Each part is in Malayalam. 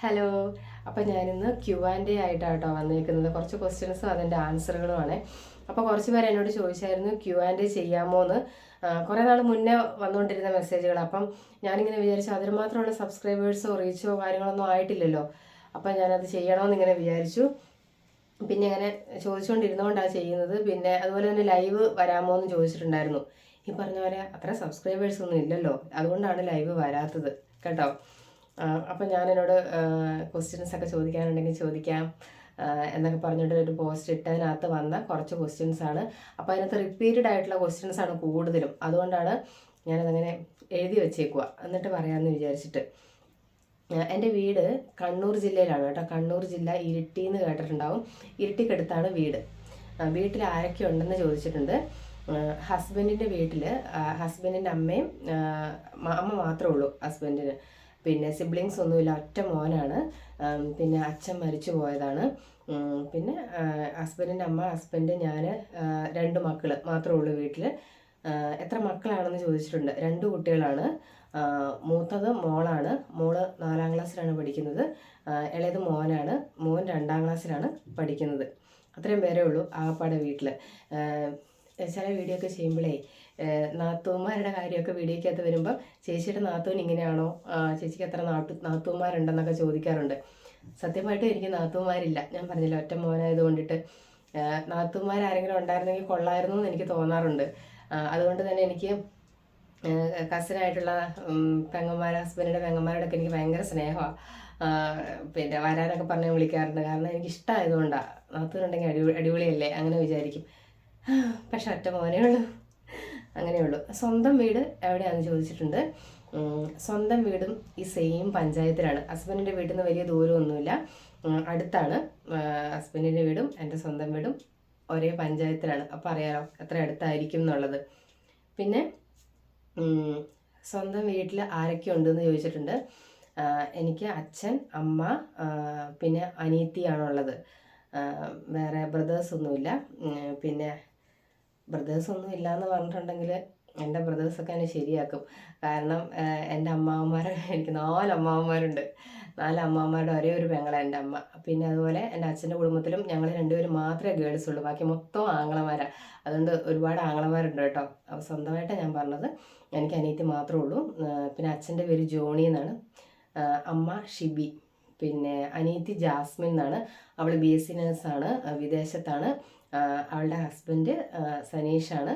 ഹലോ. അപ്പോൾ ഞാനിന്ന് ക്യു ആൻഡ് എ ആയിട്ടാട്ടോ വന്നിരിക്കുന്നത് കുറച്ച് ക്വസ്റ്റ്യൻസും അതിന്റെ ആൻസറുകളുമാണ് അപ്പോൾ കുറച്ച് പേര് എന്നോട് ചോദിച്ചായിരുന്നു ക്യു ആൻഡ് എ ചെയ്യാമോ എന്ന് കുറേ നാൾ മുന്നേ വന്നുകൊണ്ടിരുന്ന മെസ്സേജുകൾ അപ്പം ഞാനിങ്ങനെ വിചാരിച്ചു അതിന് മാത്രമുള്ള സബ്സ്ക്രൈബേഴ്സോ റീച്ചോ കാര്യങ്ങളൊന്നും ആയിട്ടില്ലല്ലോ. അപ്പം ഞാനത് ചെയ്യണമെന്ന് ഇങ്ങനെ വിചാരിച്ചു. പിന്നെ ഇങ്ങനെ ചോദിച്ചുകൊണ്ടിരുന്നുകൊണ്ടാണ് ചെയ്യുന്നത്. പിന്നെ അതുപോലെ തന്നെ ലൈവ് വരാമോ എന്ന് ചോദിച്ചിട്ടുണ്ടായിരുന്നു. ഈ പറഞ്ഞ പോലെ അത്ര സബ്സ്ക്രൈബേഴ്സ് ഒന്നും ഇല്ലല്ലോ. അതുകൊണ്ടാണ് ലൈവ് വരാത്തത്. കേട്ടോ? അപ്പം ഞാൻ എന്നോട് ക്വസ്റ്റ്യൻസ് ഒക്കെ ചോദിക്കാനുണ്ടെങ്കിൽ ചോദിക്കാം. എന്നൊക്കെ പറഞ്ഞിട്ട് ഒരു പോസ്റ്റ് ഇട്ടതിനകത്ത് വന്ന കുറച്ച് ക്വസ്റ്റ്യൻസ് ആണ്. അപ്പോൾ അതിനകത്ത് റിപ്പീറ്റഡ് ആയിട്ടുള്ള ക്വസ്റ്റ്യൻസ് ആണ് കൂടുതലും. അതുകൊണ്ടാണ് ഞാനതങ്ങനെ എഴുതി വെച്ചേക്കുക എന്നിട്ട് പറയാമെന്ന് വിചാരിച്ചിട്ട്. എന്റെ വീട് കണ്ണൂർ ജില്ലയിലാണ് കേട്ടോ. കണ്ണൂർ ജില്ല ഇരിട്ടി എന്ന് കേട്ടിട്ടുണ്ടാവും. ഇരിട്ടിക്കടുത്താണ് വീട്. വീട്ടിൽ ആരൊക്കെ ഉണ്ടെന്ന് ചോദിച്ചിട്ടുണ്ട്. ഹസ്ബൻഡിന്റെ വീട്ടിൽ ഹസ്ബൻഡിന്റെ അമ്മയും അമ്മ മാത്രമേ ഉള്ളൂ ഹസ്ബൻഡിന് പിന്നെ സിബ്ലിങ്സ് ഒന്നുമില്ല ഒറ്റ മോനാണ്. പിന്നെ അച്ഛൻ മരിച്ചു പോയതാണ്. പിന്നെ ഹസ്ബൻഡിന്റെ അമ്മ ഹസ്ബൻഡ് ഞാൻ രണ്ട് മക്കൾ മാത്രമേ ഉള്ളൂ വീട്ടിൽ എത്ര മക്കളാണെന്ന് ചോദിച്ചിട്ടുണ്ട്. രണ്ട് കുട്ടികളാണ്. മൂത്തത് മോളാണ്. മോൾ നാലാം ക്ലാസ്സിലാണ് പഠിക്കുന്നത്. ഇളയത് മോനാണ്. മോൻ രണ്ടാം ക്ലാസ്സിലാണ് പഠിക്കുന്നത്. അത്രയും പേരേ ഉള്ളൂ ആപ്പാടെ വീട്ടിൽ ചില വീഡിയോ ഒക്കെ ചെയ്യുമ്പോഴേ നാത്തൂന്മാരുടെ കാര്യമൊക്കെ വീഡിയോക്കകത്ത് വരുമ്പോൾ ചേച്ചിയുടെ നാത്തൂൻ ഇങ്ങനെയാണോ? ചേച്ചിക്ക് എത്ര നാട്ടു നാത്തൂമാരുണ്ടെന്നൊക്കെ ചോദിക്കാറുണ്ട്. സത്യമായിട്ടും എനിക്ക് നാത്തൂമാരില്ല ഞാൻ പറഞ്ഞില്ല ഒറ്റ മോനായത് കൊണ്ടിട്ട്. നാത്തൂമാർ ആരെങ്കിലും ഉണ്ടായിരുന്നെങ്കിൽ കൊള്ളായിരുന്നു എന്ന് എനിക്ക് തോന്നാറുണ്ട്. അതുകൊണ്ട് തന്നെ എനിക്ക് കസിനായിട്ടുള്ള പെങ്ങന്മാർ ഹസ്ബൻഡിന്റെ പെങ്ങന്മാരോടൊക്കെ എനിക്ക് ഭയങ്കര സ്നേഹമാണ് പിന്നെ വരാനൊക്കെ പറഞ്ഞ് വിളിക്കാറുണ്ട്. കാരണം എനിക്ക് ഇഷ്ടമായതുകൊണ്ടാണ് നാത്തൂരുണ്ടെങ്കിൽ അടിപൊളി അടിപൊളിയല്ലേ? അങ്ങനെ വിചാരിക്കും. പക്ഷെ ഒറ്റ മോനേ ഉള്ളൂ. അങ്ങനെയുള്ളൂ. സ്വന്തം വീട് എവിടെയാണെന്ന് ചോദിച്ചിട്ടുണ്ട്. സ്വന്തം വീടും ഈ സെയിം പഞ്ചായത്തിലാണ്. ഹസ്ബൻഡിന്റെ വീട്ടിൽ നിന്ന് വലിയ ദൂരമൊന്നുമില്ല. അടുത്താണ്. ഹസ്ബൻഡിന്റെ വീടും എന്റെ സ്വന്തം വീടും ഒരേ പഞ്ചായത്തിലാണ്. അപ്പോൾ അറിയാലോ എത്ര അടുത്തായിരിക്കും എന്നുള്ളത്. പിന്നെ സ്വന്തം വീട്ടിൽ ആരൊക്കെ ഉണ്ടെന്ന് ചോദിച്ചിട്ടുണ്ട്. എനിക്ക് അച്ഛൻ അമ്മ പിന്നെ അനിയത്തിയാണുള്ളത്. ആ, വേറെ ബ്രദേഴ്സ് ഒന്നുമില്ല. പിന്നെ ബ്രദേഴ്സ് ഒന്നും ഇല്ല എന്ന് പറഞ്ഞിട്ടുണ്ടെങ്കിൽ എന്റെ ബ്രദേഴ്സൊക്കെ എന്നെ ശരിയാക്കും. കാരണം എന്റെ അമ്മാവന്മാർ എനിക്ക് നാല് അമ്മാവന്മാരുണ്ട്. നാല് അമ്മാവന്മാരുടെ ഒരേ ഒരു പെങ്ങളാണ് എന്റെ അമ്മ. പിന്നെ അതുപോലെ എന്റെ അച്ഛന്റെ കുടുംബത്തിലും ഞങ്ങൾ രണ്ടുപേരും മാത്രമേ ഗേൾസ് ഉള്ളൂ ബാക്കി മൊത്തം ആങ്ങളമാരാണ് അതുകൊണ്ട് ഒരുപാട് ആങ്ങളമാരുണ്ട് കേട്ടോ. അപ്പോൾ സ്വന്തമായിട്ടാണ് ഞാൻ പറഞ്ഞത്. എനിക്ക് അനിയത്തി മാത്രമേ ഉള്ളൂ. പിന്നെ അച്ഛന്റെ പേര് ജോണി എന്നാണ്. അമ്മ ഷിബി. പിന്നെ അനിയത്തി ജാസ്മിൻ എന്നാണ്. അവൾ ബി എസ് സി നേഴ്സാണ്. വിദേശത്താണ്. അവളുടെ ഹസ്ബൻഡ് സനീഷാണ്.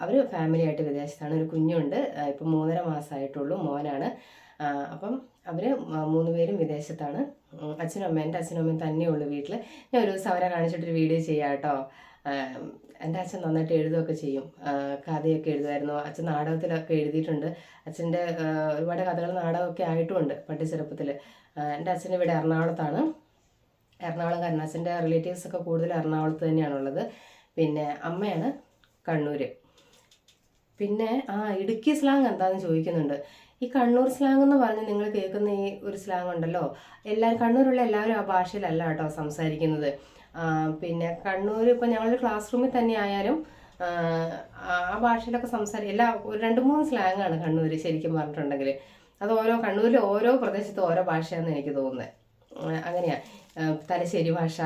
അവർ ഫാമിലി ആയിട്ട് വിദേശത്താണ്. ഒരു കുഞ്ഞുണ്ട്. ഇപ്പം മൂന്നര മാസമായിട്ടുള്ളൂ മോനാണ്. അപ്പം അവർ മൂന്ന് പേരും വിദേശത്താണ്. അച്ഛനും അമ്മ എന്റെ അച്ഛനും അമ്മയും തന്നെയുള്ളൂ വീട്ടിൽ ഞാൻ ഒരു ദിവസം അവരെ കാണിച്ചിട്ടൊരു വീഡിയോ ചെയ്യാം കേട്ടോ. എന്റെ അച്ഛൻ നന്നായിട്ട് എഴുതുകയൊക്കെ ചെയ്യും. കഥയൊക്കെ എഴുതുമായിരുന്നു അച്ഛൻ നാടകത്തിലൊക്കെ എഴുതിയിട്ടുണ്ട്. അച്ഛന്റെ ഒരുപാട് കഥകൾ നാടകമൊക്കെ ആയിട്ടുമുണ്ട് പട്ടി ചെറുപ്പത്തിൽ എന്റെ അച്ഛൻ ഇവിടെ എറണാകുളത്താണ്. എറണാകുളം കരുണാസിന്റെ റിലേറ്റീവ്സൊക്കെ കൂടുതൽ എറണാകുളത്ത് തന്നെയാണുള്ളത്. പിന്നെ അമ്മയാണ് കണ്ണൂർ പിന്നെ ആ ഇടുക്കി സ്ലാങ് എന്താണെന്ന് ചോദിക്കുന്നുണ്ട്. ഈ കണ്ണൂർ സ്ലാങ് എന്ന് പറഞ്ഞ് നിങ്ങൾ കേൾക്കുന്ന ഈ ഒരു സ്ലാങ് ഉണ്ടല്ലോ? എല്ലാവരും കണ്ണൂരുള്ള എല്ലാവരും ആ ഭാഷയിലല്ല കേട്ടോ സംസാരിക്കുന്നത്. പിന്നെ കണ്ണൂർ ഇപ്പം ഞങ്ങളൊരു ക്ലാസ് റൂമിൽ തന്നെ ആയാലും ആ, ഭാഷയിലൊക്കെ സംസാരിക്കും എല്ലാ ഒരു രണ്ട് മൂന്ന് സ്ലാങ് ആണ് കണ്ണൂർ ശരിക്കും പറഞ്ഞിട്ടുണ്ടെങ്കിൽ. അത് ഓരോ കണ്ണൂരിലെ ഓരോ പ്രദേശത്തും ഓരോ ഭാഷയാണെന്ന് എനിക്ക് തോന്നുന്നത്. ആ, അങ്ങനെയാ. ആ, തലശ്ശേരി ഭാഷ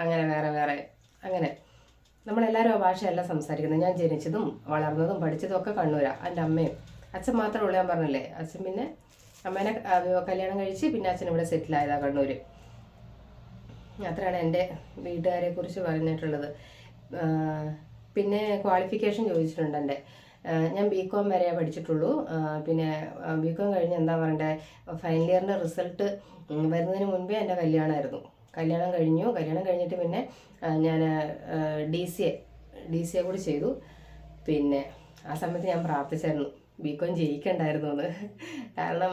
അങ്ങനെ വേറെ വേറെ അങ്ങനെ. നമ്മളെല്ലാവരും ആ ഭാഷയല്ല സംസാരിക്കുന്നത്. ഞാൻ ജനിച്ചതും വളർന്നതും പഠിച്ചതും ഒക്കെ കണ്ണൂരാണ് എന്റെ അമ്മയും. അച്ഛൻ മാത്രമേ ഉള്ളൂ ഞാൻ പറഞ്ഞില്ലേ? അച്ഛൻ പിന്നെ അമ്മേനെ കല്യാണം കഴിച്ച് പിന്നെ അച്ഛൻ ഇവിടെ സെറ്റിൽ കണ്ണൂര്. കണ്ണൂർ അത്രയാണ് എന്റെ വീട്ടുകാരെ കുറിച്ച് പറഞ്ഞിട്ടുള്ളത് പിന്നെ ക്വാളിഫിക്കേഷൻ ചോദിച്ചിട്ടുണ്ട് എന്റെ. ഞാൻ ബി കോം വരെ പഠിച്ചിട്ടുള്ളൂ. പിന്നെ ബി കോം കഴിഞ്ഞ് എന്താ പറയണ്ടേ ഫൈനൽ ഇയറിന്റെ റിസൾട്ട് വരുന്നതിന് മുൻപേ എന്റെ കല്യാണമായിരുന്നു കല്യാണം കഴിഞ്ഞു. കല്യാണം കഴിഞ്ഞിട്ട് പിന്നെ ഞാൻ D C A D C A കൂടി ചെയ്തു. പിന്നെ ആ സമയത്ത് ഞാൻ പ്രാർത്ഥിച്ചായിരുന്നു. ബി കോം ജയിക്കണ്ടായിരുന്നു എന്ന്. കാരണം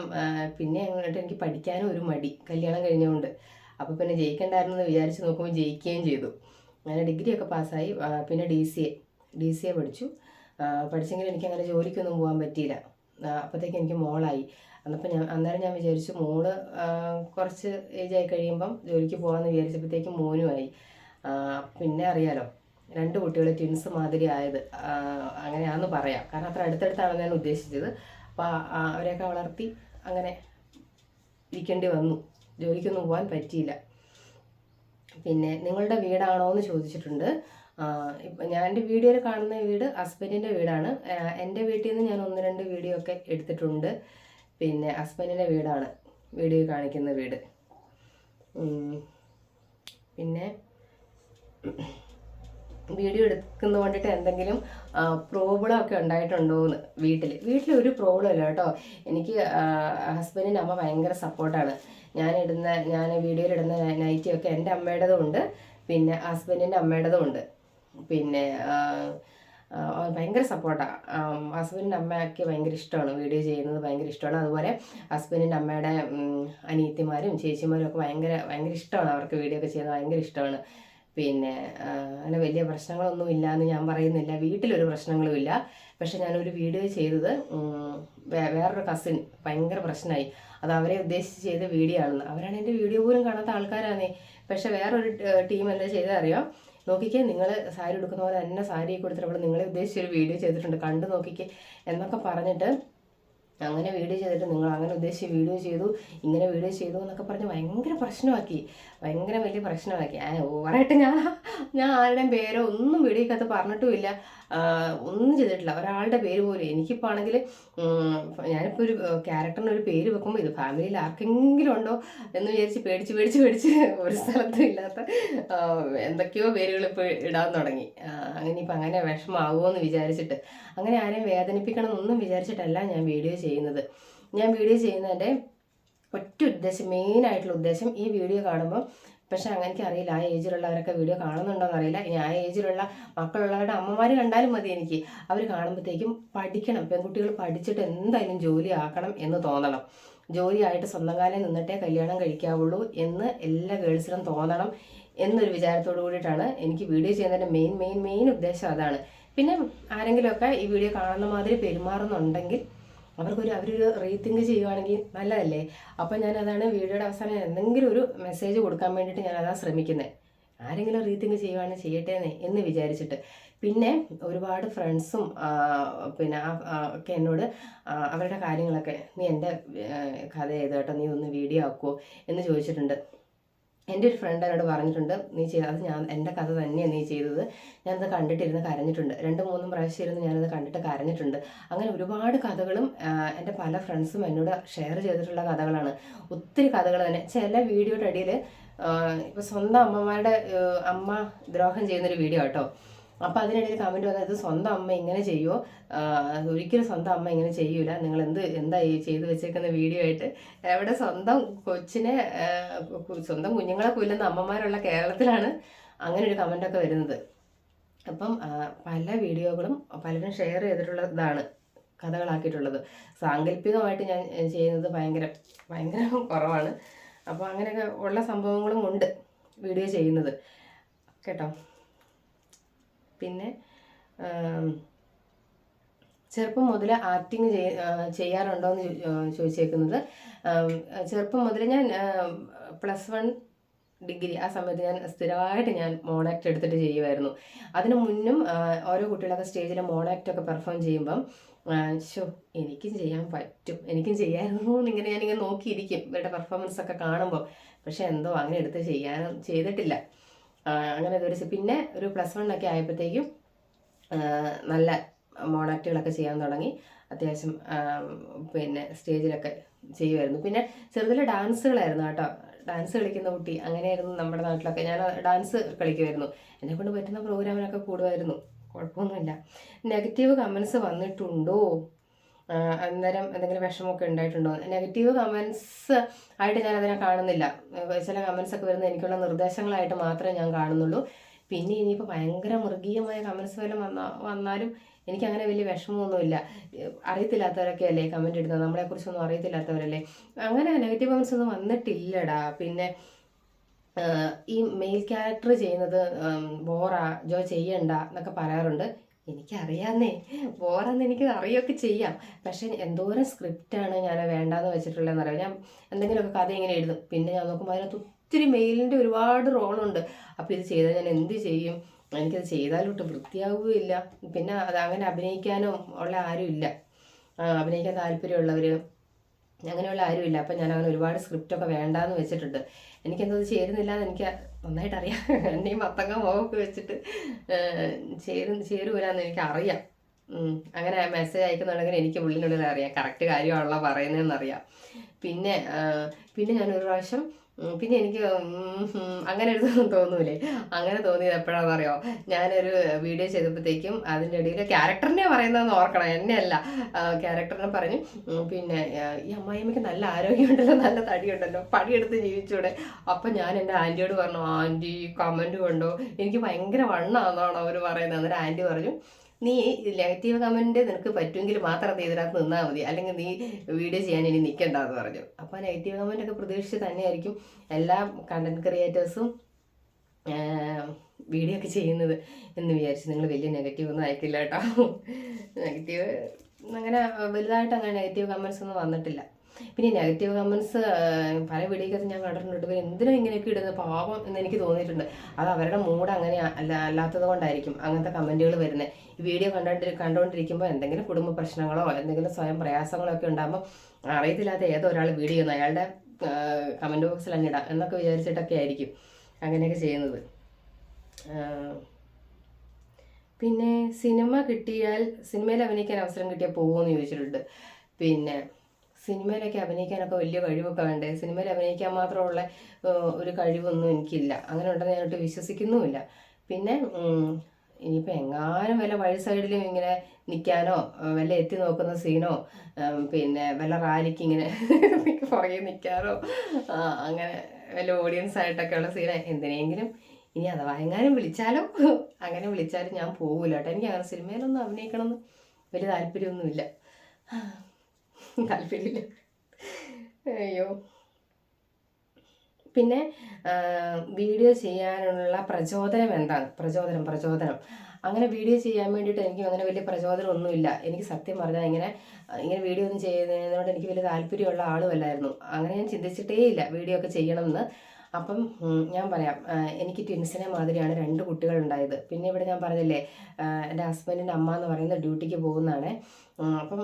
പിന്നെ അങ്ങോട്ട് എനിക്ക് പഠിക്കാനും ഒരു മടി കല്യാണം കഴിഞ്ഞുകൊണ്ട് അപ്പോൾ പിന്നെ ജയിക്കണ്ടായിരുന്നു എന്ന് വിചാരിച്ച് നോക്കുമ്പോൾ ജയിക്കുകയും ചെയ്തു. അങ്ങനെ ഡിഗ്രിയൊക്കെ പാസ്സായി. പിന്നെ D C A D C A പഠിച്ചു. പഠിച്ചെങ്കിലും എനിക്ക് അങ്ങനെ ജോലിക്കൊന്നും പോകാൻ പറ്റിയില്ല. അപ്പോഴത്തേക്ക് എനിക്ക് മോളായി. അന്നപ്പോൾ ഞാൻ അന്നേരം ഞാൻ വിചാരിച്ചു മോൾ കുറച്ച് ഏജ് ആയി കഴിയുമ്പം ജോലിക്ക് പോകാമെന്ന് വിചാരിച്ചപ്പോഴത്തേക്കും മോനുമായി പിന്നെ അറിയാലോ രണ്ട് കുട്ടികൾ ട്വിൻസ് മാതിരി ആയത്. അങ്ങനെയാണെന്ന് പറയാം. കാരണം അത്ര അടുത്തടുത്താണ് ഞാൻ ഉദ്ദേശിച്ചത്. അപ്പോൾ അവരെയൊക്കെ വളർത്തി അങ്ങനെ ഇരിക്കേണ്ടി വന്നു. ജോലിക്കൊന്നും പോകാൻ പറ്റിയില്ല. പിന്നെ നിങ്ങളുടെ വീടാണോ എന്ന് ചോദിച്ചിട്ടുണ്ട്. ഇപ്പം ഞാൻ എന്റെ വീഡിയോയിൽ കാണുന്ന വീട് ഹസ്ബൻഡിന്റെ വീടാണ്. എന്റെ വീട്ടിൽ നിന്ന് ഞാൻ ഒന്ന് രണ്ട് വീഡിയോ ഒക്കെ എടുത്തിട്ടുണ്ട്. പിന്നെ ഹസ്ബൻഡിന്റെ വീടാണ്. വീഡിയോ കാണിക്കുന്ന വീട്. പിന്നെ വീഡിയോ എടുക്കുന്ന കൊണ്ടിട്ട് എന്തെങ്കിലും പ്രോബ്ലം ഒക്കെ ഉണ്ടായിട്ടുണ്ടോ എന്ന് വീട്ടിൽ വീട്ടിൽ ഒരു പ്രോബ്ലം ഇല്ല കേട്ടോ. എനിക്ക് ഹസ്ബൻഡിന്റെ അമ്മ ഭയങ്കര സപ്പോർട്ടാണ്. ഞാൻ ഇടുന്ന ഞാൻ വീഡിയോയിൽ ഇടുന്ന നൈറ്റി ഒക്കെ എന്റെ അമ്മയുടേതും ഉണ്ട്. പിന്നെ ഹസ്ബൻഡിന്റെ അമ്മയുടേതും ഉണ്ട്. പിന്നെ ഭയങ്കര സപ്പോർട്ടാണ് ഹസ്ബൻഡിന്റെ അമ്മയ്ക്ക് ഭയങ്കര ഇഷ്ടമാണ്. വീഡിയോ ചെയ്യുന്നത് ഭയങ്കര ഇഷ്ടമാണ്. അതുപോലെ ഹസ്ബൻഡിന്റെ അമ്മയുടെ അനിയത്തിമാരും ചേച്ചിമാരും ഒക്കെ ഭയങ്കര ഭയങ്കര ഇഷ്ടമാണ് അവർക്ക് വീഡിയോ ഒക്കെ ചെയ്യുന്നത്. ഭയങ്കര ഇഷ്ടമാണ്. പിന്നെ അങ്ങനെ വലിയ പ്രശ്നങ്ങളൊന്നും ഇല്ല എന്ന് ഞാൻ പറയുന്നില്ല. വീട്ടിലൊരു പ്രശ്നങ്ങളും ഇല്ല. പക്ഷെ ഞാനൊരു വീഡിയോ ചെയ്തത് വേറൊരു കസിൻ. ഭയങ്കര പ്രശ്നമായി. അത് അവരെ ഉദ്ദേശിച്ച് ചെയ്ത വീഡിയോ ആണെന്ന്. അവരാണ് എന്റെ വീഡിയോ പോലും കാണാത്ത ആൾക്കാരാണേ പക്ഷെ വേറൊരു ടീം എന്താ ചെയ്തത് അറിയാം? നോക്കിക്കേ നിങ്ങൾ സാരി ഉടുക്കുന്ന പോലെ തന്നെ സാരി കൊടുത്തിട്ട് നിങ്ങളെ ഉദ്ദേശിച്ചൊരു വീഡിയോ ചെയ്തിട്ടുണ്ട്. കണ്ടു നോക്കിക്കേ എന്നൊക്കെ പറഞ്ഞിട്ട് അങ്ങനെ വീഡിയോ ചെയ്തിട്ട് നിങ്ങൾ അങ്ങനെ ഉദ്ദേശിച്ച് വീഡിയോ ചെയ്തു ഇങ്ങനെ വീഡിയോ ചെയ്തു എന്നൊക്കെ പറഞ്ഞ് ഭയങ്കര പ്രശ്നമാക്കി. ഭയങ്കര വലിയ പ്രശ്നമാക്കി. ഓവറായിട്ട് ഞാൻ ഞാൻ ആരുടെയും പേരോ ഒന്നും വീഡിയോക്കകത്ത് പറഞ്ഞിട്ടുമില്ല. ഒന്നും ചെയ്തിട്ടില്ല. ഒരാളുടെ പേര് പോലും. എനിക്കിപ്പോൾ ആണെങ്കിൽ ഞാനിപ്പോൾ ഒരു ക്യാരക്ടറിന് ഒരു പേര് വെക്കുമ്പോൾ ഇത് ഫാമിലിയിൽ ആർക്കെങ്കിലും ഉണ്ടോ എന്ന് വിചാരിച്ച് പേടിച്ച് പേടിച്ച് പേടിച്ച് ഒരു സ്ഥലത്തും ഇല്ലാത്ത എന്തൊക്കെയോ പേരുകൾ ഇപ്പോൾ ഇടാൻ തുടങ്ങി. അങ്ങനെ ഇപ്പം അങ്ങനെ വിഷമാവുമോ എന്ന് വിചാരിച്ചിട്ട്. അങ്ങനെ ആരെയും വേദനിപ്പിക്കണം എന്നൊന്നും വിചാരിച്ചിട്ടല്ല ഞാൻ വീഡിയോ ചെയ്യുന്നത്. ഞാൻ വീഡിയോ ചെയ്യുന്നതിന്റെ ഒറ്റ ഉദ്ദേശം മെയിൻ ആയിട്ടുള്ള ഉദ്ദേശം ഈ വീഡിയോ കാണുമ്പോൾ പക്ഷെ അങ്ങനെ എനിക്കറിയില്ല ആ ഏജിലുള്ളവരൊക്കെ വീഡിയോ കാണുന്നുണ്ടോയെന്ന് അറിയില്ല ഇനി ആ ഏജിലുള്ള മക്കളുള്ളവരുടെ അമ്മമാർ കണ്ടാലും മതി എനിക്ക്. അവർ കാണുമ്പോഴത്തേക്കും പഠിക്കണം പെൺകുട്ടികൾ പഠിച്ചിട്ട് എന്തായാലും ജോലി ആക്കണം എന്ന് തോന്നണം. ജോലിയായിട്ട് സ്വന്തം കാലം നിന്നിട്ടേ കല്യാണം കഴിക്കാവുള്ളൂ എന്ന് എല്ലാ ഗേൾസിനും തോന്നണം എന്നൊരു വിചാരത്തോടു കൂടിയിട്ടാണ് എനിക്ക് വീഡിയോ ചെയ്യുന്നതിന്റെ മെയിൻ മെയിൻ മെയിൻ ഉദ്ദേശം അതാണ്. പിന്നെ ആരെങ്കിലുമൊക്കെ ഈ വീഡിയോ കാണുന്ന മാതിരി പെരുമാറുന്നുണ്ടെങ്കിൽ അവർക്കൊരു അവരൊരു റീതിങ്ക് ചെയ്യുവാണെങ്കിൽ നല്ലതല്ലേ? അപ്പം ഞാൻ അതാണ് വീഡിയോയുടെ അവസാനം എന്തെങ്കിലും ഒരു മെസ്സേജ് കൊടുക്കാൻ വേണ്ടിയിട്ട് ഞാൻ അതാ ശ്രമിക്കുന്നത് ആരെങ്കിലും റീതിങ്ക് ചെയ്യുവാണെങ്കിൽ ചെയ്യട്ടെ എന്ന് വിചാരിച്ചിട്ട്. പിന്നെ ഒരുപാട് ഫ്രണ്ട്സും പിന്നെ ഒക്കെ എന്നോട് അവരുടെ കാര്യങ്ങളൊക്കെ നീ എന്റെ കഥ ചെയ്തോട്ടോ നീ ഒന്ന് വീഡിയോ ആക്കുമോ എന്ന് ചോദിച്ചിട്ടുണ്ട്. എന്റെ ഒരു ഫ്രണ്ട് എന്നോട് പറഞ്ഞിട്ടുണ്ട് നീ ചെയ്ത അത് ഞാൻ എന്റെ കഥ തന്നെയാണ് നീ ചെയ്തത്. ഞാനത് കണ്ടിട്ടിരുന്ന് കരഞ്ഞിട്ടുണ്ട്. രണ്ട് മൂന്നും പ്രാവശ്യം ഇരുന്ന് ഞാനത് കണ്ടിട്ട് കരഞ്ഞിട്ടുണ്ട്. അങ്ങനെ ഒരുപാട് കഥകളും എന്റെ പല ഫ്രണ്ട്സും എന്നോട് ഷെയർ ചെയ്തിട്ടുള്ള കഥകളാണ്. ഒത്തിരി കഥകൾ തന്നെ. ചില വീഡിയോയുടെ അടിയിൽ ഇപ്പോൾ സ്വന്തം അമ്മമാരുടെ അമ്മ ദ്രോഹം ചെയ്യുന്നൊരു വീഡിയോ കേട്ടോ അപ്പോൾ അതിനിടയിൽ കമന്റ് വന്നത് സ്വന്തം അമ്മ ഇങ്ങനെ ചെയ്യുമോ ഒരിക്കലും സ്വന്തം അമ്മ ഇങ്ങനെ ചെയ്യൂല. നിങ്ങൾ എന്ത് എന്താ ഈ ചെയ്തു വെച്ചേക്കുന്ന വീഡിയോ ആയിട്ട്? എവിടെ സ്വന്തം കൊച്ചിനെ സ്വന്തം കുഞ്ഞുങ്ങളെ കൊല്ലുന്ന അമ്മമാരുള്ള കേരളത്തിലാണ് അങ്ങനെ ഒരു കമന്റൊക്കെ വരുന്നത്. അപ്പം പല വീഡിയോകളും പലരും ഷെയർ ചെയ്തിട്ടുള്ളതാണ് കഥകളാക്കിയിട്ടുള്ളത്. സാങ്കല്പികമായിട്ട് ഞാൻ ചെയ്യുന്നത് ഭയങ്കര ഭയങ്കര കുറവാണ്. അപ്പോൾ അങ്ങനെയൊക്കെ ഉള്ള സംഭവങ്ങളും ഉണ്ട് വീഡിയോ ചെയ്യുന്നത്. കേട്ടോ? പിന്നെ ചെറുപ്പം മുതൽ ആക്ടിങ് ചെയ്യാറുണ്ടോ എന്ന് ചോദിച്ചേക്കുന്നത്. ചെറുപ്പം മുതൽ ഞാൻ പ്ലസ് വൺ ഡിഗ്രി ആ സമയത്ത് ഞാൻ സ്ഥിരമായിട്ട് ഞാൻ മോണാക്ട് എടുത്തിട്ട് ചെയ്യുമായിരുന്നു അതിനു മുന്നും ഓരോ കുട്ടികളൊക്കെ സ്റ്റേജിൽ മോണാക്ട് ഒക്കെ പെർഫോം ചെയ്യുമ്പം ഷോ എനിക്കും ചെയ്യാൻ പറ്റും. എനിക്കും ചെയ്യാമായിരുന്നു എന്നിങ്ങനെ ഞാനിങ്ങനെ നോക്കിയിരിക്കും. ഇവരുടെ പെർഫോമൻസ് ഒക്കെ കാണുമ്പോൾ പക്ഷെ എന്തോ അങ്ങനെ എടുത്ത് ചെയ്യാനും ചെയ്തിട്ടില്ല. അങ്ങനെ ഇതൊരു പിന്നെ ഒരു പ്ലസ് വൺ ഒക്കെ ആയപ്പോഴത്തേക്കും നല്ല മോണാക്റ്റുകളൊക്കെ ചെയ്യാൻ തുടങ്ങി. അത്യാവശ്യം പിന്നെ സ്റ്റേജിലൊക്കെ ചെയ്യുമായിരുന്നു. പിന്നെ ചെറുതിലെ ഡാൻസുകളായിരുന്നു കേട്ടോ. ഡാൻസ് കളിക്കുന്ന കുട്ടി അങ്ങനെയായിരുന്നു നമ്മുടെ നാട്ടിലൊക്കെ. ഞാൻ ഡാൻസ് കളിക്കുമായിരുന്നു. എന്നെ കൊണ്ട് പറ്റുന്ന പ്രോഗ്രാമിനൊക്കെ കൂടുമായിരുന്നു. കുഴപ്പമൊന്നുമില്ല. നെഗറ്റീവ് കമൻസ് വന്നിട്ടുണ്ടോ? അന്നേരം എന്തെങ്കിലും വിഷമമൊക്കെ ഉണ്ടായിട്ടുണ്ടോ? നെഗറ്റീവ് കമൻസ് ആയിട്ട് ഞാൻ അതിനെ കാണുന്നില്ല ചില കമൻസ് ഒക്കെ വരുന്നത് എനിക്കുള്ള നിർദ്ദേശങ്ങളായിട്ട് മാത്രമേ ഞാൻ കാണുന്നുള്ളൂ. പിന്നെ ഇനിയിപ്പോൾ ഭയങ്കര മൃഗീയമായ കമൻസ് വല്ലതും വന്നാ വന്നാലും എനിക്ക് അങ്ങനെ വലിയ വിഷമമൊന്നുമില്ല. അറിയത്തില്ലാത്തവരൊക്കെ അല്ലേ കമന്റ് ഇടുന്നത്? നമ്മളെക്കുറിച്ചൊന്നും അറിയത്തില്ലാത്തവരല്ലേ? അങ്ങനെ നെഗറ്റീവ് കമൻസ് ഒന്നും വന്നിട്ടില്ലടാ. പിന്നെ ഈ മെയിൽ ക്യാരക്ടർ ചെയ്യുന്നത് ബോറാ ജോ ചെയ്യണ്ട എന്നൊക്കെ പറയാറുണ്ട്. എനിക്കറിയാന്നേ. പോരാന്ന് എനിക്ക് അറിയൊക്കെ ചെയ്യാം. പക്ഷെ എന്തോരം സ്ക്രിപ്റ്റാണ് ഞാൻ വേണ്ടാന്ന് വെച്ചിട്ടുള്ളതെന്ന് അറിയാം ഞാൻ എന്തെങ്കിലുമൊക്കെ കഥ ഇങ്ങനെ എഴുതും. പിന്നെ ഞാൻ നോക്കുമ്പോൾ അതിനകത്ത് ഒത്തിരി മെയിലിന്റെ ഒരുപാട് റോളുണ്ട് അപ്പോൾ ഇത് ചെയ്താൽ ഞാൻ എന്ത് ചെയ്യും? എനിക്കത് ചെയ്താലോട്ട് വൃത്തിയാവുകയില്ല. പിന്നെ അത് അങ്ങനെ അഭിനയിക്കാനോ ഉള്ള ആരും ഇല്ല. ആ, അഭിനയിക്കാൻ താല്പര്യമുള്ളവർ അങ്ങനെയുള്ള ആരുമില്ല അപ്പം ഞാൻ അങ്ങനെ ഒരുപാട് സ്ക്രിപ്റ്റൊക്കെ വേണ്ടാന്ന് വെച്ചിട്ടുണ്ട്. എനിക്കെന്തത് ചേരുന്നില്ല എന്ന് എനിക്ക് നന്നായിട്ട് അറിയാം എന്നെയും മത്തങ്ങ മുഖമൊക്കെ വെച്ചിട്ട് ചേരും ചേരൂലെന്ന് എനിക്ക് അറിയാം. അങ്ങനെ മെസ്സേജ് അയക്കുന്നുണ്ടെങ്കിൽ എനിക്ക് ഉള്ളിനുള്ളിൽ അറിയാം കറക്റ്റ് കാര്യമാണല്ലോ പറയുന്നതെന്ന് അറിയാം പിന്നെ പിന്നെ ഞാൻ ഒരു പ്രാവശ്യം പിന്നെ എനിക്ക് അങ്ങനെ ഒരു തോന്നൂലേ. അങ്ങനെ തോന്നിയത് എപ്പോഴാണെന്ന് അറിയോ ഞാനൊരു വീഡിയോ ചെയ്തപ്പോഴത്തേക്കും അതിന്റെ ഇടയിൽ ക്യാരക്ടറിനെ പറയുന്നതെന്ന് ഓർക്കണം. എന്നെയല്ല. ക്യാരക്ടറിനെ പറഞ്ഞു പിന്നെ ഈ അമ്മായിമ്മയ്ക്ക് നല്ല ആരോഗ്യമുണ്ടല്ലോ നല്ല തടിയുണ്ടല്ലോ പണിയെടുത്ത് ജീവിച്ചൂടെ. അപ്പം ഞാൻ എന്റെ ആന്റിയോട് പറഞ്ഞു ആന്റി കമന്റ് കണ്ടോ? എനിക്ക് ഭയങ്കര വണ്ണാണെന്നാണ് അവർ പറയുന്നത്. അന്നേരം ആന്റി പറഞ്ഞു നീ നെഗറ്റീവ് കമന്റ് നിനക്ക് പറ്റുമെങ്കിൽ മാത്രം നീ ഇതിനകത്ത് നിന്നാൽ മതി. അല്ലെങ്കിൽ നീ വീഡിയോ ചെയ്യാൻ ഇനി നിൽക്കണ്ടെന്ന് പറഞ്ഞു. അപ്പോൾ നെഗറ്റീവ് കമന്റ് ഒക്കെ പ്രതീക്ഷിച്ച് തന്നെയായിരിക്കും എല്ലാ കണ്ടന്റ് ക്രിയേറ്റേഴ്സും വീഡിയോ ഒക്കെ ചെയ്യുന്നത് എന്ന് വിചാരിച്ച് നിങ്ങൾ വലിയ നെഗറ്റീവ് ഒന്നും അയക്കില്ല കേട്ടോ. നെഗറ്റീവ് അങ്ങനെ വലുതായിട്ട് അങ്ങനെ നെഗറ്റീവ് കമൻസ് ഒന്നും വന്നിട്ടില്ല. പിന്നെ നെഗറ്റീവ് കമൻസ് പല വീഡിയോക്കകത്ത് ഞാൻ കണ്ടിട്ടുണ്ട്. ഇവർ എന്തിനാ ഇങ്ങനെയൊക്കെ ഇടുന്നത് പാവം എന്ന് എനിക്ക് തോന്നിയിട്ടുണ്ട്. അത് അവരുടെ മൂഡ് അങ്ങനെ അല്ല അല്ലാത്തത് കൊണ്ടായിരിക്കും അങ്ങനത്തെ കമന്റുകൾ വരുന്നത് ഈ വീഡിയോ കണ്ടോണ്ടി കണ്ടുകൊണ്ടിരിക്കുമ്പോൾ എന്തെങ്കിലും കുടുംബ പ്രശ്നങ്ങളോ എന്തെങ്കിലും സ്വയം പ്രയാസങ്ങളോ ഒക്കെ ഉണ്ടാകുമ്പോൾ അറിയത്തില്ലാത്ത ഏതോ ഒരാൾ വീഡിയോ അയാളുടെ കമന്റ് ബോക്സിൽ അങ്ങ് ഇടാം എന്നൊക്കെ വിചാരിച്ചിട്ടൊക്കെ ആയിരിക്കും അങ്ങനെയൊക്കെ ചെയ്യുന്നത്. പിന്നെ സിനിമ കിട്ടിയാൽ സിനിമയിൽ അഭിനയിക്കാൻ അവസരം കിട്ടിയാൽ പോകുമെന്ന് ചോദിച്ചിട്ടുണ്ട്. പിന്നെ സിനിമയിലൊക്കെ അഭിനയിക്കാനൊക്കെ വലിയ കഴിവൊക്കെ വേണ്ടേ? സിനിമയിൽ അഭിനയിക്കാൻ മാത്രമുള്ള ഒരു കഴിവൊന്നും എനിക്കില്ല. അങ്ങനെ ഉണ്ടെന്ന് ഞാനൊട്ട് വിശ്വസിക്കുന്നുമില്ല. പിന്നെ ഇനിയിപ്പോൾ എങ്ങാനും വല്ല വഴി സൈഡിലും ഇങ്ങനെ നിൽക്കാനോ വല്ല എത്തി നോക്കുന്ന സീനോ പിന്നെ വല്ല റാലിക്ക് ഇങ്ങനെ പുറകെ നിൽക്കാനോ അങ്ങനെ വല്ല ഓഡിയൻസ് ആയിട്ടൊക്കെ ഉള്ള സീന എന്തിനെങ്കിലും ഇനി അഥവാ എങ്ങാനും വിളിച്ചാലോ അങ്ങനെ വിളിച്ചാലും ഞാൻ പോകില്ല കേട്ടോ എനിക്ക് അങ്ങനെ സിനിമയിലൊന്നും അഭിനയിക്കണമെന്ന് വലിയ താല്പര്യമൊന്നുമില്ല. താല്പര്യമില്ല അയ്യോ. പിന്നെ വീഡിയോ ചെയ്യാനുള്ള പ്രചോദനം എന്താണ്? പ്രചോദനം പ്രചോദനം. അങ്ങനെ വീഡിയോ ചെയ്യാൻ വേണ്ടിയിട്ട് എനിക്ക് അങ്ങനെ വലിയ പ്രചോദനം ഒന്നുമില്ല എനിക്ക് സത്യം പറഞ്ഞാൽ ഇങ്ങനെ ഇങ്ങനെ വീഡിയോ ഒന്നും ചെയ്യുന്നതിനോട് എനിക്ക് വലിയ താല്പര്യമുള്ള ആളുമല്ലായിരുന്നു. അങ്ങനെ ഞാൻ ചിന്തിച്ചിട്ടേ ഇല്ല വീഡിയോ ഒക്കെ ചെയ്യണമെന്ന്. അപ്പം ഞാൻ പറയാം എനിക്ക് ട്വിൻസിനെ മാതിരിയാണ് രണ്ട് കുട്ടികളുണ്ടായത്. പിന്നെ ഇവിടെ ഞാൻ പറഞ്ഞില്ലേ എന്റെ ഹസ്ബൻഡിന്റെ അമ്മ എന്ന് പറയുന്നത് ഡ്യൂട്ടിക്ക് പോകുന്നതാണ്. അപ്പം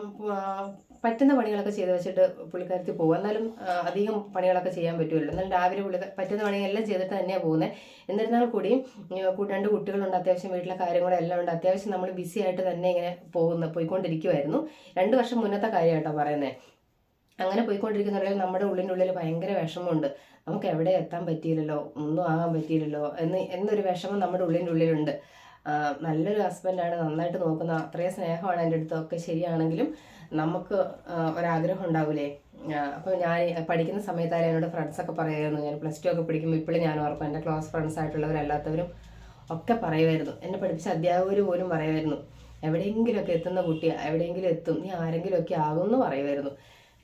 പറ്റുന്ന പണികളൊക്കെ ചെയ്ത് വെച്ചിട്ട് പുള്ളിക്കാരത്തിൽ പോകും. എന്നാലും അധികം പണികളൊക്കെ ചെയ്യാൻ പറ്റുമല്ലോ. എന്നാലും രാവിലെ പുള്ളി പറ്റുന്ന പണികളെല്ലാം ചെയ്തിട്ട് തന്നെയാണ് പോകുന്നത്. എന്നിരുന്നാൽ കൂടിയും ഉം, കു- രണ്ട് കുട്ടികളുണ്ട്. അത്യാവശ്യം വീട്ടിലെ കാര്യങ്ങളും എല്ലാം ഉണ്ട്. അത്യാവശ്യം നമ്മൾ ബിസി ആയിട്ട് തന്നെ ഇങ്ങനെ പോകുന്ന പോയിക്കൊണ്ടിരിക്കുമായിരുന്നു രണ്ട് വർഷം മുന്നത്തെ കാര്യമായിട്ടോ പറയുന്നത്. അങ്ങനെ പോയിക്കൊണ്ടിരിക്കുന്നുണ്ടെങ്കിൽ നമ്മുടെ ഉള്ളിന്റെ ഉള്ളിൽ ഭയങ്കര വിഷമമുണ്ട്. നമുക്ക് എവിടെ എത്താൻ പറ്റിയില്ലല്ലോ ഒന്നും ആകാൻ പറ്റിയില്ലല്ലോ എന്ന് എന്നൊരു വിഷമം നമ്മുടെ ഉള്ളിന്റെ ഉള്ളിലുണ്ട് നല്ലൊരു ഹസ്ബൻഡാണ് നന്നായിട്ട് നോക്കുന്ന അത്രയും സ്നേഹമാണ് എന്റെ അടുത്തൊക്കെ ശരിയാണെങ്കിലും നമുക്ക് ഒരാഗ്രഹം ഉണ്ടാവില്ലേ അപ്പോൾ ഞാൻ പഠിക്കുന്ന സമയത്തായാലും എന്നോട് ഫ്രണ്ട്സൊക്കെ പറയുമായിരുന്നു ഞാൻ പ്ലസ് ടു ഒക്കെ പഠിക്കുമ്പോൾ ഇപ്പോഴും ഞാൻ ഓർക്കും എന്റെ ക്ലോസ് ഫ്രണ്ട്സ് ആയിട്ടുള്ളവരല്ലാത്തവരും ഒക്കെ പറയുമായിരുന്നു. എന്നെ പഠിപ്പിച്ച അധ്യാപകർ പോലും പറയുമായിരുന്നു. എവിടെയെങ്കിലുമൊക്കെ എത്തുന്ന കുട്ടി എവിടെയെങ്കിലും എത്തും നീ ആരെങ്കിലുമൊക്കെ ആകുമെന്ന് പറയുമായിരുന്നു.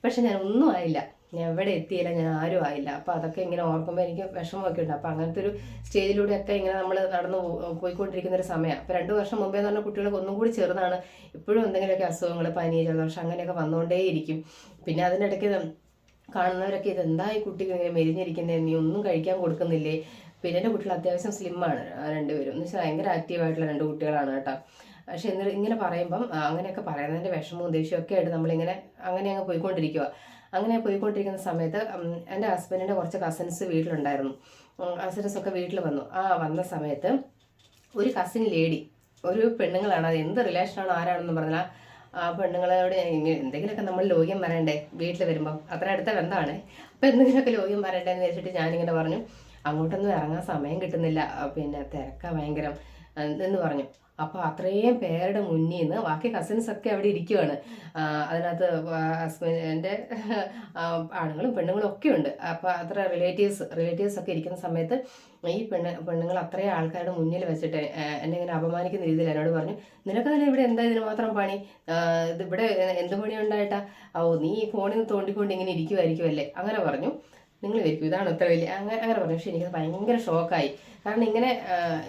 പക്ഷെ ഞാൻ ഒന്നും ആയില്ല. ഞാൻ എവിടെ എത്തിയില്ല ഞാൻ ആരും ആയില്ല. അപ്പോൾ അതൊക്കെ ഇങ്ങനെ ഓർക്കുമ്പോൾ എനിക്ക് വിഷമമൊക്കെ ഉണ്ട്. അപ്പോൾ അങ്ങനത്തെ ഒരു സ്റ്റേജിലൂടെയൊക്കെ ഇങ്ങനെ നമ്മൾ നടന്നു പോയിക്കൊണ്ടിരിക്കുന്ന ഒരു സമയം. അപ്പോൾ രണ്ട് വർഷം മുമ്പേ എന്ന് പറഞ്ഞാൽ കുട്ടികൾക്ക് ഒന്നും കൂടി ചെറുതാണ്. ഇപ്പോഴും എന്തെങ്കിലുമൊക്കെ അസുഖങ്ങൾ പനി ജലദോഷം അങ്ങനെയൊക്കെ വന്നുകൊണ്ടേയിരിക്കും പിന്നെ അതിനിടയ്ക്ക് കാണുന്നവരൊക്കെ ഇത് കുട്ടികൾ കുട്ടിക്ക് ഇങ്ങനെ മെലിഞ്ഞിരിക്കുന്നത് നീ ഒന്നും കഴിക്കാൻ കൊടുക്കുന്നില്ലേ? പിന്നെ എന്റെ കുട്ടികൾ അത്യാവശ്യം സ്ലിമ്മാണ് രണ്ടുപേരും. എന്ന് വെച്ചാൽ ഭയങ്കര ആക്റ്റീവായിട്ടുള്ള രണ്ട് കുട്ടികളാണ് കേട്ടോ. പക്ഷെ എന്നിട്ട് ഇങ്ങനെ പറയുമ്പം അങ്ങനെയൊക്കെ പറയുന്നതിന്റെ വിഷമവും ദേഷ്യവും ഒക്കെ ആയിട്ട് നമ്മളിങ്ങനെ അങ്ങനെ അങ്ങ് പോയിക്കൊണ്ടിരിക്കുക അങ്ങനെ പോയിക്കൊണ്ടിരിക്കുന്ന സമയത്ത് എന്റെ ഹസ്ബൻഡിന്റെ കുറച്ച് കസിൻസ് വീട്ടിലുണ്ടായിരുന്നു. കസിൻസ് ഒക്കെ വീട്ടിൽ വന്നു. ആ വന്ന സമയത്ത് ഒരു കസിൻ ലേഡി ഒരു പെണ്ണുങ്ങളാണ്. അത് എന്ത് റിലേഷനാണ് ആരാണെന്ന് പറഞ്ഞാൽ ആ പെണ്ണുങ്ങളോട് എന്തെങ്കിലുമൊക്കെ നമ്മൾ ലോക്യം വരണ്ടേ വീട്ടിൽ വരുമ്പം? അത്ര അടുത്ത ബന്ധമാണ്. അപ്പം എന്തെങ്കിലുമൊക്കെ ലോക്യം വരണ്ടേ എന്ന് വെച്ചിട്ട് ഞാനിങ്ങനെ പറഞ്ഞു. അങ്ങോട്ടൊന്നും ഇറങ്ങാൻ സമയം കിട്ടുന്നില്ല. പിന്നെ തിരക്കാ ഭയങ്കരം എന്ന് പറഞ്ഞു. അപ്പോൾ അത്രയും പേരുടെ മുന്നിൽ നിന്ന് ബാക്കി കസിൻസ് ഒക്കെ അവിടെ ഇരിക്കുവാണ്. അതിനകത്ത് ഹസ്ബൻഡിന്റെ ആണുങ്ങളും പെണ്ണുങ്ങളും ഒക്കെ ഉണ്ട്. അപ്പോൾ അത്ര റിലേറ്റീവ്സ് റിലേറ്റീവ്സ് ഒക്കെ ഇരിക്കുന്ന സമയത്ത് ഈ പെണ്ണ് പെണ്ണുങ്ങൾ അത്രയും ആൾക്കാരുടെ മുന്നിൽ വെച്ചിട്ട് എന്നെ ഇങ്ങനെ അപമാനിക്കുന്ന രീതിയിൽ എന്നോട് പറഞ്ഞു നിനക്ക് തന്നെ ഇവിടെ എന്താ ഇതിന് മാത്രം പണി? ഇവിടെ എന്ത് പണി ഉണ്ടായിട്ടാ ഓ നീ ഫോണിൽ നിന്ന് തോണ്ടിക്കൊണ്ട് ഇങ്ങനെ ഇരിക്കുമായിരിക്കുമല്ലേ അങ്ങനെ പറഞ്ഞു. നിങ്ങൾ വിചാരിക്കും ഇതാണ് ഇത്ര വലിയ അങ്ങനെ അങ്ങനെ പറഞ്ഞു. പക്ഷെ എനിക്കത് ഭയങ്കര ഷോക്കായി. കാരണം ഇങ്ങനെ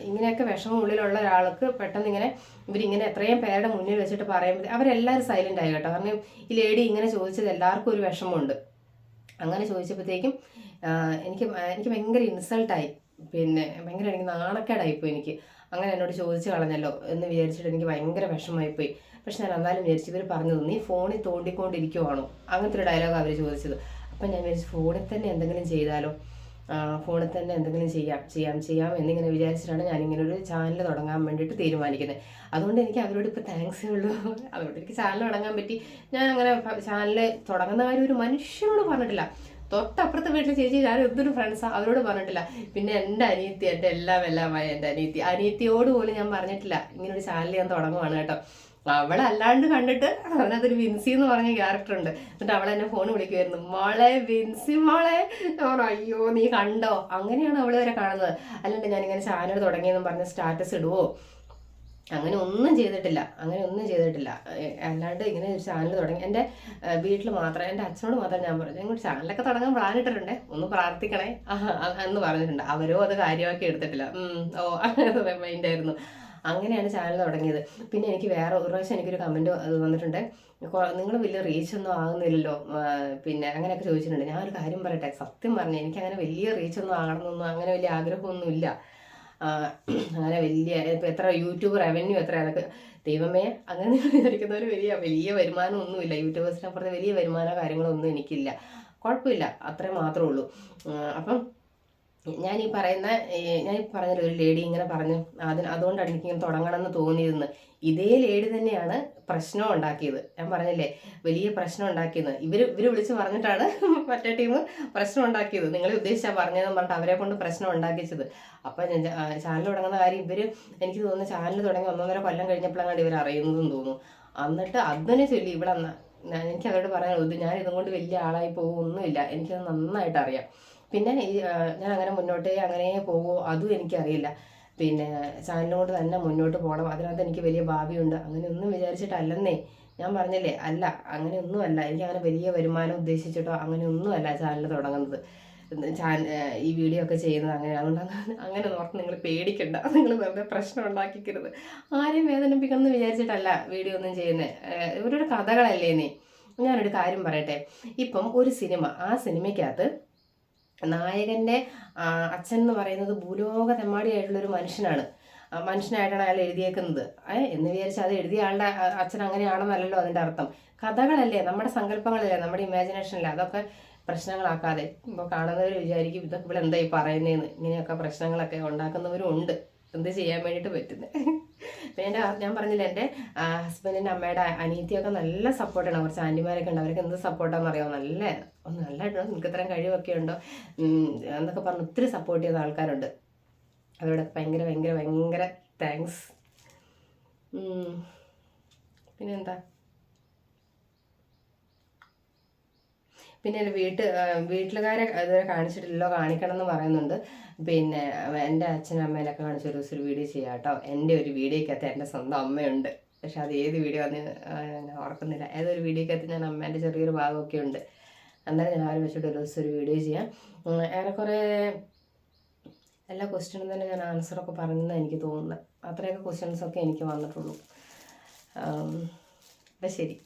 ഇങ്ങനെയൊക്കെ വിഷമം ഉള്ളിലുള്ള ഒരാൾക്ക് പെട്ടെന്ന് ഇങ്ങനെ ഇവരിങ്ങനെ എത്രയും പേരുടെ മുന്നിൽ വെച്ചിട്ട് പറയുമ്പോൾ അവരെല്ലാവരും സൈലന്റ് ആയി കേട്ടോ. കാരണം ഈ ലേഡി ഇങ്ങനെ ചോദിച്ചത് എല്ലാവർക്കും ഒരു വിഷമമുണ്ട്. അങ്ങനെ ചോദിച്ചപ്പോഴത്തേക്കും എനിക്ക് എനിക്ക് ഭയങ്കര ഇൻസൾട്ടായി പിന്നെ ഭയങ്കര എനിക്ക് നാണക്കേടായിപ്പോയി എനിക്ക്. അങ്ങനെ എന്നോട് ചോദിച്ചു കളഞ്ഞല്ലോ എന്ന് വിചാരിച്ചിട്ട് എനിക്ക് ഭയങ്കര വിഷമമായിപ്പോയി. പക്ഷെ ഞാൻ എന്നാലും വിചാരിച്ചു ഇവർ പറഞ്ഞത് നീ ഫോണിൽ തോണ്ടിക്കൊണ്ടിരിക്കുവാണോ? അങ്ങനത്തെ ഒരു ഡയലോഗ് അവർ ചോദിച്ചത്. അപ്പം ഞാൻ വിചാരിച്ചു ഫോണിൽ തന്നെ എന്തെങ്കിലും ചെയ്താലോ? ഫോണിൽ തന്നെ എന്തെങ്കിലും ചെയ്യാം ചെയ്യാം ചെയ്യാം എന്നിങ്ങനെ വിചാരിച്ചിട്ടാണ് ഞാനിങ്ങനെ ഒരു ചാനൽ തുടങ്ങാൻ വേണ്ടിയിട്ട് തീരുമാനിക്കുന്നത്. അതുകൊണ്ട് എനിക്ക് അവരോട് ഇപ്പോൾ താങ്ക്സേ ഉള്ളൂ. അതുകൊണ്ട് എനിക്ക് ചാനൽ തുടങ്ങാൻ പറ്റി. ഞാൻ അങ്ങനെ ചാനൽ തുടങ്ങുന്ന കാര്യം ഒരു മനുഷ്യനോട് പറഞ്ഞിട്ടില്ല. തൊട്ടപ്പുറത്തെ വീട്ടിലെ ചേച്ചി ഞാൻ എന്തൊരു ഫ്രണ്ട്സാണ് അവരോട് പറഞ്ഞിട്ടില്ല. പിന്നെ എന്റെ അനിയത്തി എന്റെ എല്ലാം എല്ലാമായ എന്റെ അനിയത്തി. അനിയത്തിയോട് പോലും ഞാൻ പറഞ്ഞിട്ടില്ല. ഇങ്ങനൊരു ചാനൽ ഞാൻ തുടങ്ങുവാണ് കേട്ടോ. അവളല്ലാണ്ട് കണ്ടിട്ട് അതിനകത്തൊരു വിൻസി എന്ന് പറഞ്ഞ ക്യാരക്ടർ ഉണ്ട്. എന്നിട്ട് അവൾ എന്നെ ഫോൺ വിളിക്കുമായിരുന്നു മോളെ വിൻസി മോളെ. അയ്യോ നീ കണ്ടോ? അങ്ങനെയാണ് അവൾ വരെ കാണുന്നത്. അല്ലാണ്ട് ഞാനിങ്ങനെ ചാനൽ തുടങ്ങിയെന്നും പറഞ്ഞ് സ്റ്റാറ്റസ് ഇടുവോ? അങ്ങനെ ഒന്നും ചെയ്തിട്ടില്ല. അങ്ങനെ ഒന്നും ചെയ്തിട്ടില്ല. അല്ലാണ്ട് ഇങ്ങനെ ഒരു ചാനൽ തുടങ്ങി. എന്റെ വീട്ടിൽ മാത്രം എന്റെ അച്ഛനോട് മാത്രം ഞാൻ പറഞ്ഞു ഞങ്ങൾ ചാനലൊക്കെ തുടങ്ങാൻ പ്ലാൻ ഇട്ടിട്ടുണ്ടേ. ഒന്ന് പ്രാർത്ഥിക്കണേ. എന്ന് പറഞ്ഞിട്ടുണ്ട്. അവരോ അത് കാര്യമാക്കി എടുത്തിട്ടില്ല. ഓ അങ്ങനെ മൈൻഡായിരുന്നു അങ്ങനെയാണ് ചാനൽ തുടങ്ങിയത്. പിന്നെ എനിക്ക് വേറെ ഒരു പ്രാവശ്യം എനിക്കൊരു കമന്റ് വന്നിട്ടുണ്ട്. നിങ്ങൾ വലിയ റീച്ച് ഒന്നും ആകുന്നില്ലല്ലോ. പിന്നെ അങ്ങനെയൊക്കെ ചോദിച്ചിട്ടുണ്ട്. ഞാനൊരു കാര്യം പറയട്ടെ? സത്യം പറഞ്ഞു എനിക്ക് അങ്ങനെ വലിയ റീച്ച് ഒന്നും ആകണമെന്നൊന്നും അങ്ങനെ വലിയ ആഗ്രഹമൊന്നും ഇല്ല അങ്ങനെ വലിയ ഇപ്പം എത്ര യൂട്യൂബ് റവന്യൂ എത്ര അതൊക്കെ ദൈവമേ അങ്ങനെ വിചാരിക്കുന്നവർ വലിയ വലിയ വരുമാനം ഒന്നുമില്ല യൂട്യൂബേഴ്സിനെ അപ്പുറത്തെ വലിയ വരുമാനമോ കാര്യങ്ങളോ ഒന്നും എനിക്കില്ല. കുഴപ്പമില്ല. അത്രേ മാത്രമേ ഉള്ളൂ. അപ്പം ഞാൻ ഈ പറയുന്ന ഞാൻ ഈ പറഞ്ഞൊരു ഒരു ലേഡി ഇങ്ങനെ പറഞ്ഞു അതിന് അതുകൊണ്ടാണ് എനിക്കിങ്ങനെ തുടങ്ങണം എന്ന് തോന്നിയതെന്ന്. ഇതേ ലേഡി തന്നെയാണ് പ്രശ്നം ഉണ്ടാക്കിയത്. ഞാൻ പറഞ്ഞില്ലേ വലിയ പ്രശ്നം ഉണ്ടാക്കിയത്. ഇവർ ഇവർ വിളിച്ച് പറഞ്ഞിട്ടാണ് മറ്റേ ടീം പ്രശ്നം ഉണ്ടാക്കിയത്. നിങ്ങളെ ഉദ്ദേശിച്ചാൽ പറഞ്ഞതെന്ന് പറഞ്ഞിട്ട് അവരെ കൊണ്ട് പ്രശ്നം ഉണ്ടാക്കിച്ചത്. അപ്പം ചാനൽ തുടങ്ങുന്ന കാര്യം ഇവർ എനിക്ക് തോന്നുന്നു ചാനൽ തുടങ്ങി ഒന്നൊന്നര കൊല്ലം കഴിഞ്ഞപ്പോഴാണ് ഇവർ അറിയുന്നതെന്ന് തോന്നുന്നു. എന്നിട്ട് അതിനെ ചൊല്ലി ഇവിടെ എനിക്ക് അവരോട് പറയാനുള്ളത് ഞാൻ ഇതും കൊണ്ട് വലിയ ആളായി പോകുമൊന്നുമില്ല എനിക്കത് നന്നായിട്ട് അറിയാം പിന്നെ ഞാൻ അങ്ങനെ മുന്നോട്ടേ അങ്ങനെ പോകുമോ? അതും എനിക്കറിയില്ല. പിന്നെ ചാനലിനോട് തന്നെ മുന്നോട്ട് പോകണം. അതിനകത്ത് എനിക്ക് വലിയ ഭാവിയുണ്ട്. അങ്ങനെ ഒന്നും വിചാരിച്ചിട്ടല്ലെന്നേ ഞാൻ പറഞ്ഞില്ലേ. അല്ല അങ്ങനെയൊന്നും അല്ല എനിക്ക് അങ്ങനെ വലിയ വരുമാനം ഉദ്ദേശിച്ചിട്ടോ അങ്ങനെയൊന്നും അല്ല ചാനൽ തുടങ്ങുന്നത് ചാനൽ ഈ വീഡിയോ ഒക്കെ ചെയ്യുന്നത് അങ്ങനെ. അതുകൊണ്ട് അങ്ങനെ അങ്ങനെ ഓർത്ത് നിങ്ങൾ പേടിക്കണ്ട. നിങ്ങൾ വെറുതെ പ്രശ്നം ഉണ്ടാക്കിക്കരുത്. ആരെയും വേദനിപ്പിക്കണം എന്ന് വിചാരിച്ചിട്ടല്ല വീഡിയോ ഒന്നും ചെയ്യുന്നത് ഒരു കഥകളല്ലേ നീ ഞാനൊരു കാര്യം പറയട്ടെ. ഇപ്പം ഒരു സിനിമ. ആ സിനിമയ്ക്കകത്ത് നായകന്റെ അച്ഛൻ എന്ന് പറയുന്നത് ഭൂലോക തെമ്മാടിയായിട്ടുള്ളൊരു മനുഷ്യനാണ് മനുഷ്യനായിട്ടാണ് അയാൾ എഴുതിയേക്കുന്നത്. എന്ന് വിചാരിച്ചാൽ അത് എഴുതിയ ആളുടെ അച്ഛൻ അങ്ങനെയാണെന്നല്ലല്ലോ അതിന്റെ അർത്ഥം. കഥകളല്ലേ നമ്മുടെ സങ്കല്പങ്ങളല്ലേ നമ്മുടെ ഇമാജിനേഷനല്ലേ അതൊക്കെ പ്രശ്നങ്ങളാക്കാതെ. ഇപ്പോൾ കാണുന്നവർ വിചാരിക്കും ഇതൊക്കെ ഇവിടെ എന്താ ഈ പറയുന്നതെന്ന് ഇങ്ങനെയൊക്കെ പ്രശ്നങ്ങളൊക്കെ ഉണ്ടാക്കുന്നവരും ഉണ്ട്. എന്ത് ചെയ്യാൻ വേണ്ടിയിട്ട് പറ്റുന്നത് എന്റെ ഞാൻ പറഞ്ഞില്ലേ എന്റെ ഹസ്ബൻഡിന്റെ അമ്മയുടെ അനീതിയൊക്കെ നല്ല സപ്പോർട്ടാണ് കുറച്ച് ആന്റിമാരൊക്കെ ഉണ്ട്. അവർക്ക് എന്ത് സപ്പോർട്ടാണെന്ന് അറിയാമോ നല്ല ഒന്ന് നിങ്ങൾക്ക് ഇത്രയും കഴിവൊക്കെ ഉണ്ടോ? എന്നൊക്കെ പറഞ്ഞ് ഒത്തിരി സപ്പോർട്ട് ചെയ്യുന്ന ആൾക്കാരുണ്ട്. അവരോടൊക്കെ ഭയങ്കര ഭയങ്കര ഭയങ്കര താങ്ക്സ് പിന്നെന്താ? പിന്നെ വീട്ട് വീട്ടിലുകാരെ ഇതുവരെ കാണിച്ചിട്ടില്ലല്ലോ കാണിക്കണം എന്ന് പറയുന്നുണ്ട്. പിന്നെ എന്റെ അച്ഛനും അമ്മേനൊക്കെ കാണിച്ച ഒരു ദിവസം വീഡിയോ ചെയ്യാം കേട്ടോ. എന്റെ ഒരു വീഡിയോക്കകത്ത് എന്റെ സ്വന്തം അമ്മയുണ്ട്. പക്ഷെ അത് ഏത് വീഡിയോ ഞാൻ ഓർക്കുന്നില്ല. ഏതൊരു വീഡിയോക്കകത്ത് ഞാൻ അമ്മേന്റെ ചെറിയൊരു ഭാഗമൊക്കെ ഉണ്ട്. അന്നേരം ഞാൻ അവരെ വെച്ചിട്ട് ഒരു ദിവസം ഒരു വീഡിയോ ചെയ്യാം. ഏറെക്കുറെ എല്ലാ ക്വസ്റ്റ്യനും തന്നെ ഞാൻ ആൻസറൊക്കെ പറഞ്ഞെന്ന് എനിക്ക് തോന്നുന്നത് അത്രയൊക്കെ ക്വസ്റ്റ്യൻസൊക്കെ എനിക്ക് വന്നിട്ടുള്ളൂ. അപ്പം ശരി.